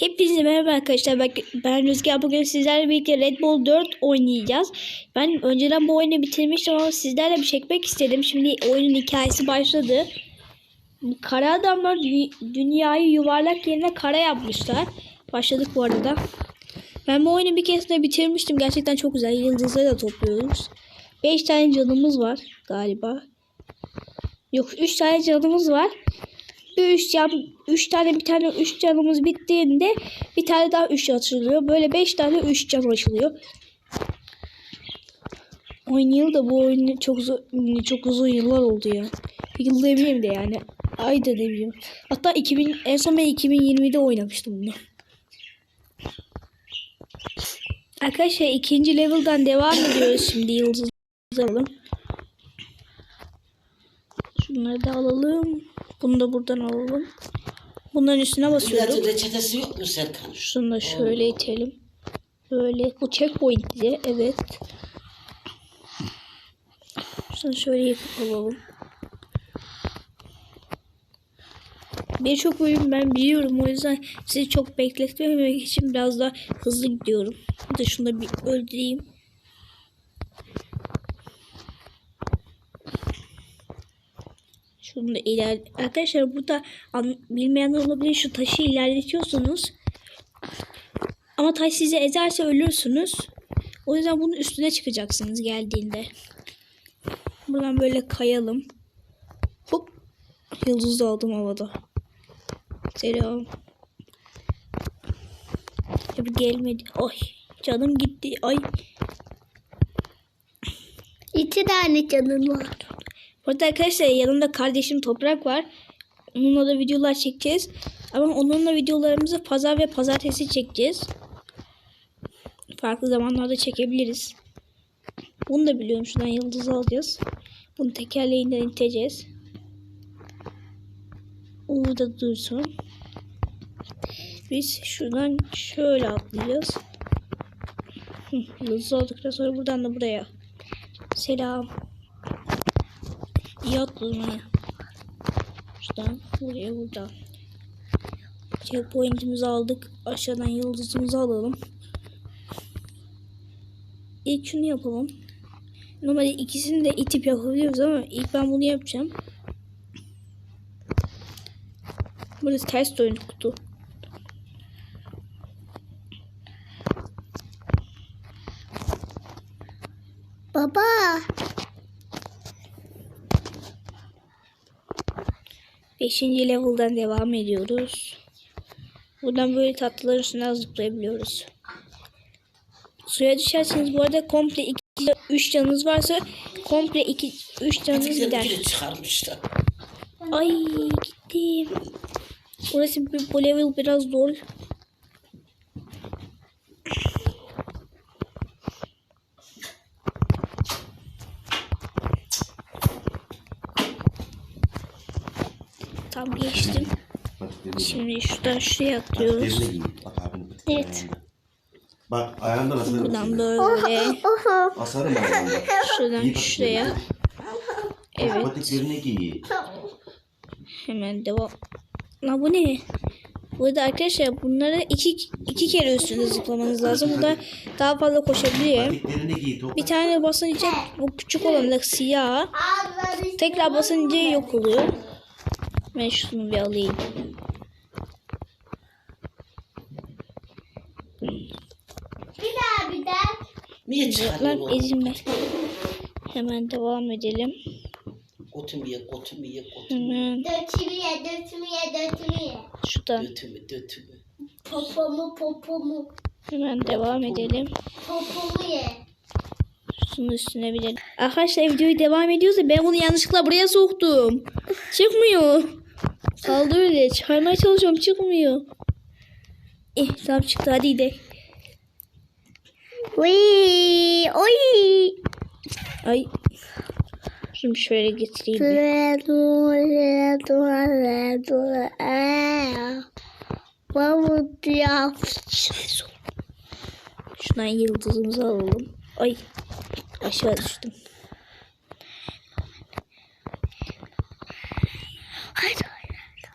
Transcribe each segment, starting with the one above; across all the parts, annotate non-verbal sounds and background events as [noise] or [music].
Hepinize merhaba arkadaşlar. Ben, ben Rüzgar. Bugün sizlerle birlikte Red Bull 4 oynayacağız. Ben önceden bu oyunu bitirmiştim ama sizlerle bir çekmek istedim. Şimdi oyunun hikayesi başladı. Kara adamlar dü- dünyayı yuvarlak yerine kara yapmışlar. Başladık bu arada. Ben bu oyunu bir kez de bitirmiştim. Gerçekten çok güzel. Yıldızları da topluyoruz. 5 tane canımız var galiba. Yok 3 tane canımız var. Bir üç can, üç tane bir tane üç canımız bittiğinde bir tane daha üç açılıyor. Böyle beş tane üç can açılıyor. Oynayalı da bu oyunu çok zo- çok uzun yıllar oldu ya. Yıl demeyeyim de yani. Ay da demeyeyim. Hatta 2000 en son ben 2020'de oynamıştım bunu. Arkadaşlar ikinci level'dan devam ediyoruz şimdi yıldız alalım. Şunları da alalım. Bunu da buradan alalım. Bunların üstüne basıyoruz. İlacın reçetesi yok mu Serkan? Şunu da şöyle itelim. Böyle. Bu checkpoint bize. Evet. Şunu şöyle yapıp alalım. Birçok bölüm ben biliyorum. O yüzden sizi çok bekletmemek için biraz daha hızlı gidiyorum. Bir de şunu da bir öldüreyim. Şunu iler... Arkadaşlar burada bilmeyenler olabilir. Şu taşı ilerletiyorsunuz. Ama taş sizi ezerse ölürsünüz. O yüzden bunun üstüne çıkacaksınız geldiğinde. Buradan böyle kayalım. Hop. Yıldız aldım havada. Selam. Ya gelmedi. Ay. Canım gitti. Ay. İki tane canın var. Bu arada arkadaşlar yanımda kardeşim Toprak var. Onunla da videolar çekeceğiz. Ama onunla videolarımızı pazar ve pazartesi çekeceğiz. Farklı zamanlarda çekebiliriz. Bunu da biliyorum. Şuradan yıldız alacağız. Bunu tekerleğinden iteceğiz. Orada dursun. Biz şuradan şöyle atlayacağız. Yıldız aldıktan sonra buradan da buraya. Selam. İyi atladım. Şuradan buraya buradan. Checkpoint'imizi aldık. Aşağıdan yıldızımızı alalım. İlk şunu yapalım. Normalde ikisini de itip yapabiliyoruz ama ilk ben bunu yapacağım. Burası ters dönük kutu. 5. level'dan devam ediyoruz. Buradan böyle tatlıların üstünden zıplayabiliyoruz. Suya düşerseniz bu arada komple 2 3 canınız varsa komple 2 3 canınız gider. çıkarmışlar. Ay gittim. Orası bu level biraz zor. Tam geçtim. Şimdi şuradan şuraya atlıyoruz. Evet. ayağında. Bak ayağından asarım. Buradan böyle Asarım ayağında. şuradan şuraya. Evet. Patik yerine giy. Hemen devam. La bu ne? Burada arkadaşlar bunları iki, iki kere üstüne zıplamanız lazım. Bu da daha fazla koşabiliyor. Patiklerini. Bir tane basınca bu küçük olan da siyah. Tekrar basınca yok oluyor. Ben şunu bir alayım. Bir daha bir daha. Niye Lan çıkarıyorsun? ezilme. Hemen devam edelim. Götümü ye, götümü ye, götümü. Hemen Dötümüye, dötümüye, dötümüye. şuradan Götümü, götümü. Popomu, popomu. hemen devam edelim. Popomu ye. Şunun üstüne binelim. Arkadaşlar videoyu devam ediyoruz da ben bunu yanlışlıkla buraya soktum. Çıkmıyor. Kaldı öyle. Çıkarmaya çalışıyorum. Çıkmıyor. Eh tamam çıktı hadi gidelim. Uy, oy. Ay. Şunu şöyle getireyim. ya. Şuradan yıldızımızı alalım. Ay. Aşağı düştüm.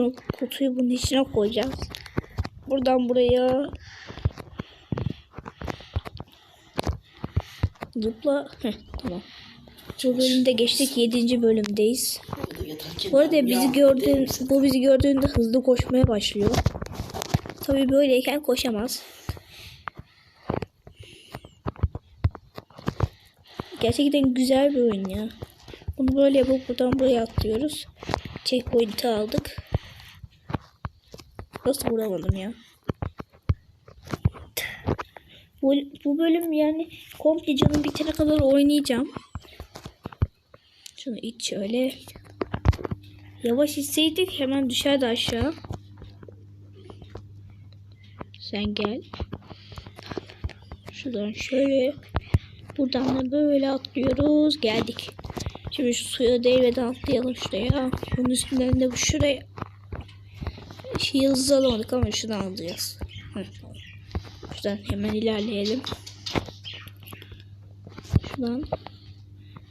Dur, kutuyu bunun içine koyacağız. buradan buraya. Zıpla. Heh, tamam. Bu bölümde geçtik. 7. bölümdeyiz. Bu arada bizi gördüğün, bu bizi gördüğünde hızlı koşmaya başlıyor. Tabii böyleyken koşamaz. Gerçekten güzel bir oyun ya. Bunu böyle yapıp buradan buraya atlıyoruz. Checkpoint'i aldık. Nasıl vuramadım ya? Bu, bu bölüm yani komple canım bitene kadar oynayacağım. Şunu iç şöyle. Yavaş itseydik hemen düşerdi aşağı. Sen gel. Şuradan şöyle. Buradan da böyle atlıyoruz. Geldik. Şimdi şu suya değmeden atlayalım şuraya. Bunun üstünden de bu şuraya. Şey hızlı alamadık ama şuradan alacağız. Hı. Şuradan hemen ilerleyelim. Şuradan.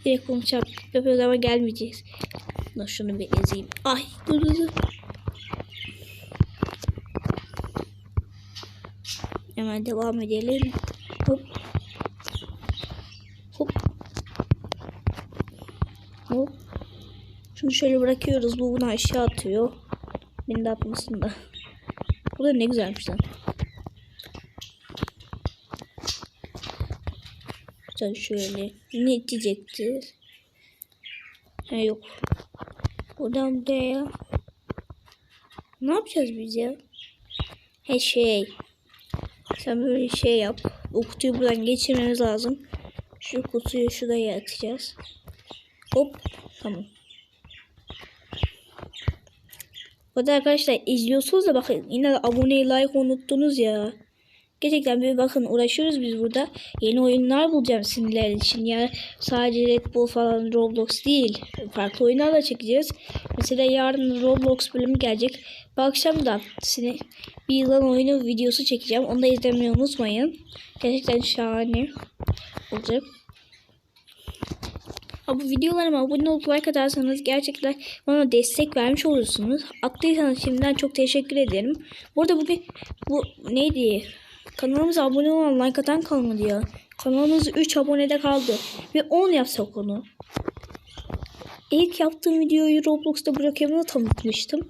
Direkt onu çarpıp yapıyoruz ama gelmeyeceğiz. Dur şunu bir ezeyim. Ay dur dur dur. Hemen devam edelim. Hop. Hop. Hop. Şunu şöyle bırakıyoruz. Bu bunu aşağı atıyor. Beni de atmasın da. Bu da ne güzelmiş lan. Sen şöyle. Ne itecekti? Ha yok. Buradan buraya. Ne yapacağız biz ya? He şey. Sen böyle şey yap. Bu kutuyu buradan geçirmemiz lazım. Şu kutuyu şuraya atacağız. Hop. Tamam. Bu arkadaşlar izliyorsunuz da bakın yine de aboneyi like unuttunuz ya. Gerçekten bir bakın uğraşıyoruz biz burada. Yeni oyunlar bulacağım sinirler için. Yani sadece Red Bull falan Roblox değil. Farklı oyunlar da çekeceğiz. Mesela yarın Roblox bölümü gelecek. Bu akşam da sine bir yılan oyunu videosu çekeceğim. Onu da izlemeyi unutmayın. Gerçekten şahane olacak. Bu videolarıma abone olup like atarsanız gerçekten bana destek vermiş olursunuz. Attıysanız şimdiden çok teşekkür ederim. Burada bugün bu neydi? Kanalımıza abone olan like atan kalmadı ya. Kanalımız 3 abonede kaldı. Ve 10 yapsak onu. İlk yaptığım videoyu Roblox'ta Brokeman'a tanıtmıştım.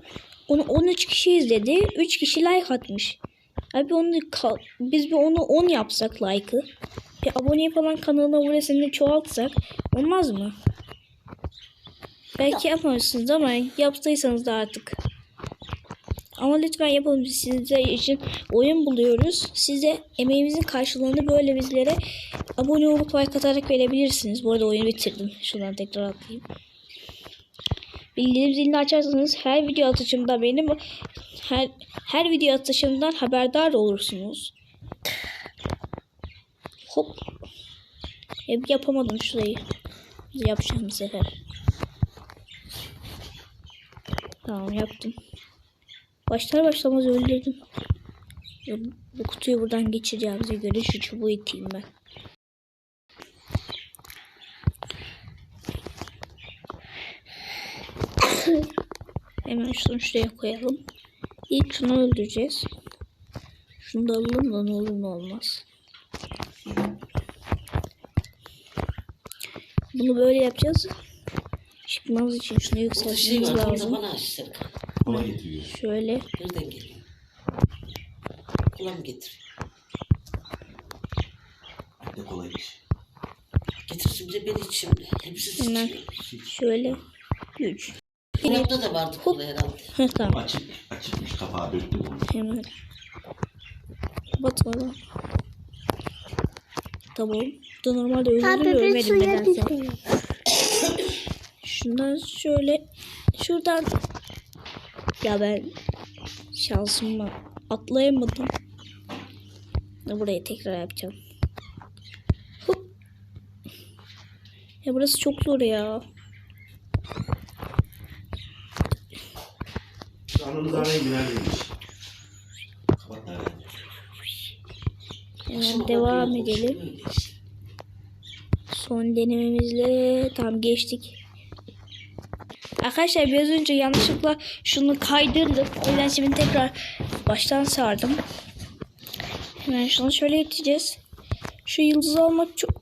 Onu 13 kişi izledi. 3 kişi like atmış. Abi onu biz bir onu 10 yapsak like'ı. Bir abone falan kanalına burasını çoğaltsak olmaz mı? Belki yapmamışsınız ama yaptıysanız da artık. Ama lütfen yapalım biz sizler için oyun buluyoruz. Size emeğimizin karşılığını böyle bizlere abone olup like atarak verebilirsiniz. Bu arada oyunu bitirdim. Şuradan tekrar atlayayım. Bildirim zilini açarsanız her video atışımda benim her her video atışımdan haberdar olursunuz. Hop. Hep yapamadım şurayı. Yapacağım bu sefer. Tamam yaptım. Başlar başlamaz öldürdüm. Bu kutuyu buradan geçireceğimize göre şu çubuğu iteyim ben. [coughs] Hemen şunu şuraya koyalım. İlk şunu öldüreceğiz. Şunu da alalım da ne olur ne olmaz. Bunu böyle yapacağız. Çıkmamız için şunu yükseltmemiz lazım. bana aç. Kola getiriyor. Şöyle. Nereden geliyor? Kola mı getir? Ne kolay iş. Getirsin bize ben içeyim. Hepsi Hemen. sıçıyor. Şöyle. 3. Dolapta da vardı kola herhalde. Tamam. Açık, açıkmış kapağı onu. Hemen. Batmadan. Tamam. Bu da normalde bir ölmedim nedense. [coughs] Şundan şöyle. Şuradan. Ya ben şansıma atlayamadım. Ya Burayı tekrar yapacağım. Hop. Ya burası çok zor ya. Ananız arayın bir neredeymiş. Kapat nerede? Akşama devam edelim. Son denememizle tam geçtik. Arkadaşlar biraz önce yanlışlıkla şunu kaydırdım. O yüzden şimdi tekrar baştan sardım. Hemen şunu şöyle iteceğiz. Şu yıldızı almak çok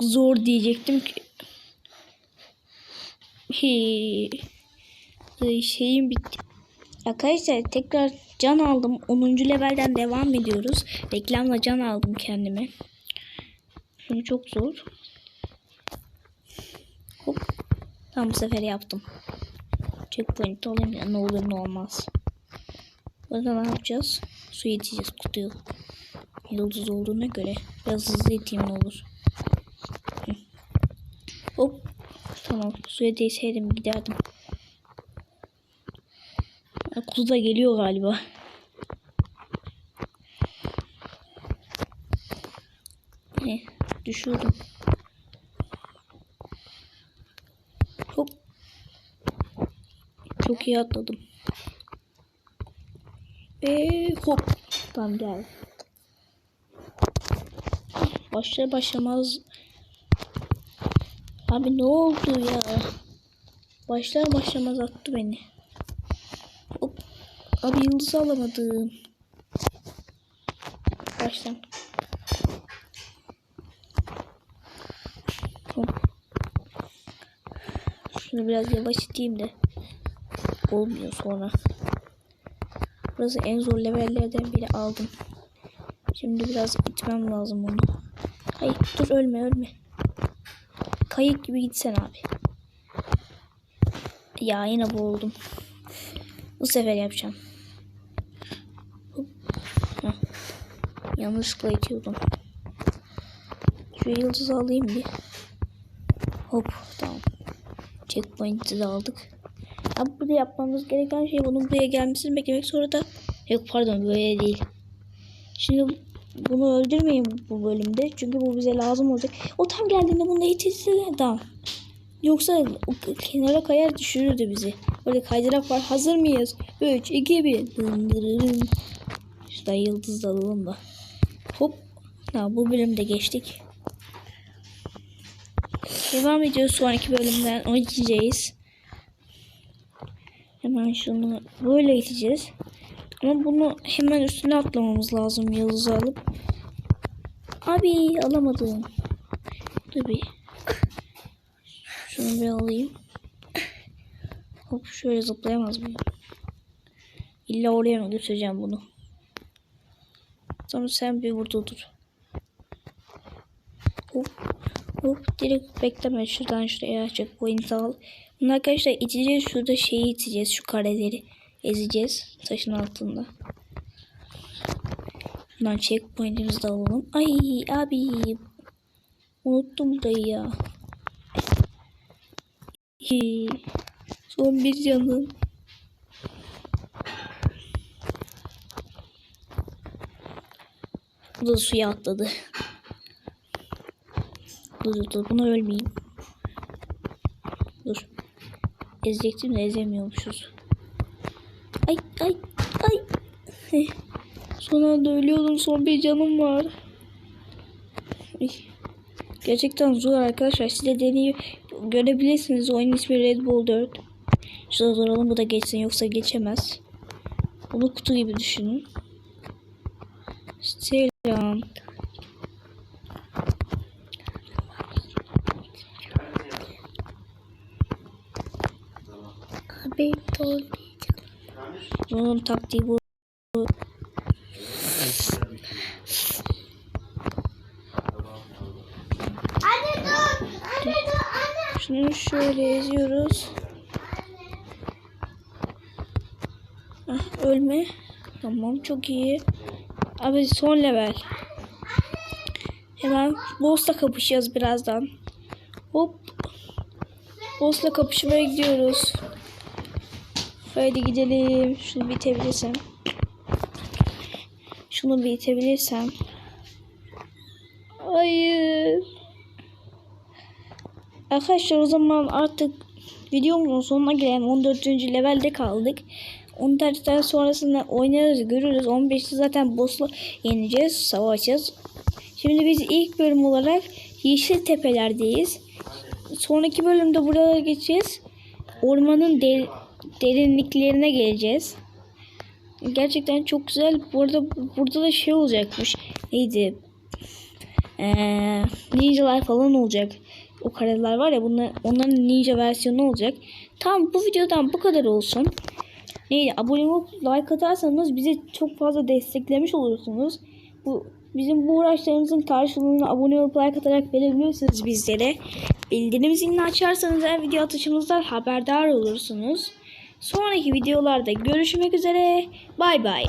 zor diyecektim ki. Hii. Şeyim bitti. Arkadaşlar tekrar can aldım. 10. levelden devam ediyoruz. Reklamla can aldım kendime. Şunu çok zor. Hop. Tam bu sefer yaptım. Checkpoint olayım ya ne olur ne olmaz. Burada ne yapacağız? Su iteceğiz kutuyu. Yıldız olduğuna göre biraz hızlı iteyim ne olur. Hop. Tamam suya değseydim giderdim. Kuzu da geliyor galiba. Ne? Düşürdüm. Hop. Çok iyi atladım. Ve hop. Tamam gel. Başlar başlamaz. Abi ne oldu ya? Başlar başlamaz attı beni. Abi yıldız alamadım. Baştan. Şunu biraz yavaş iteyim de. Olmuyor sonra. Burası en zor levellerden biri aldım. Şimdi biraz itmem lazım onu. Hayır dur ölme ölme. Kayık gibi gitsen abi. Ya yine boğuldum. Bu sefer yapacağım. Hop. Heh. Yanlışlıkla itiyordum. Şu yıldızı alayım bir. Hop tamam. Checkpoint'i de aldık. Abi burada yapmamız gereken şey bunun buraya gelmesini beklemek sonra da yok pardon böyle değil. Şimdi bunu öldürmeyin bu bölümde çünkü bu bize lazım olacak. O tam geldiğinde bunu itilse tamam. Yoksa kenara kayar düşürürdü bizi. Böyle kaydırak var. Hazır mıyız? 3, 2, 1. Dın dırırın. Şurada yıldız alalım da. Hop. Tamam bu bölümde geçtik. Devam ediyoruz sonraki bölümden. Onu gideceğiz. Hemen şunu böyle iteceğiz. Ama bunu hemen üstüne atlamamız lazım yıldızı alıp. Abi alamadım. Dur bir. Şunu bir alayım. Hop şöyle zıplayamaz mıyım? İlla oraya mı götüreceğim bunu? Tamam sen bir burada dur. Hop. Hop direkt bekleme şuradan şuraya checkpoint al. Bunu arkadaşlar iteceğiz. Şurada şeyi iteceğiz. Şu kareleri ezeceğiz. Taşın altında. Şuradan checkpoint'imizi de alalım. Ay abi. Unuttum burayı ya. Son bir canım. Bu da suya atladı. Dur dur dur buna ölmeyeyim. Dur. Ezecektim de ezemiyormuşuz. Ay ay ay. Heh. Son anda ölüyordum. Son bir canım var. Gerçekten zor arkadaşlar. Siz de deneyip görebilirsiniz. Oyun ismi Red Bull 4. Şurada duralım bu da geçsin yoksa geçemez. Bunu kutu gibi düşünün. Selam. Abi doğru. Bunun taktiği bu. Anne dur. Anne dur. Anne. Şunu şöyle eziyoruz. Ah, ölme. Tamam çok iyi. Abi son level. Hemen boss'la kapışacağız birazdan. Hop. Boss'la kapışmaya gidiyoruz. Haydi gidelim. Şunu bitebilirsem. Şunu bitebilirsem. Hayır. Arkadaşlar o zaman artık videomuzun sonuna gelen 14. levelde kaldık. 14'ten sonrasında oynarız görürüz. 15'te zaten boss'la yeneceğiz, savaşacağız. Şimdi biz ilk bölüm olarak Yeşil Tepeler'deyiz. Sonraki bölümde buralara geçeceğiz. Ormanın der- derinliklerine geleceğiz. Gerçekten çok güzel. Bu arada burada da şey olacakmış. Neydi? Ee, ninjalar falan olacak. O kareler var ya bunlar, onların ninja versiyonu olacak. Tamam bu videodan bu kadar olsun. Neydi? Abone olup like atarsanız bizi çok fazla desteklemiş olursunuz. Bu bizim bu uğraşlarımızın karşılığını abone olup like atarak verebilirsiniz bizlere. Bildirim zilini açarsanız her video atışımızdan haberdar olursunuz. Sonraki videolarda görüşmek üzere. Bay bay.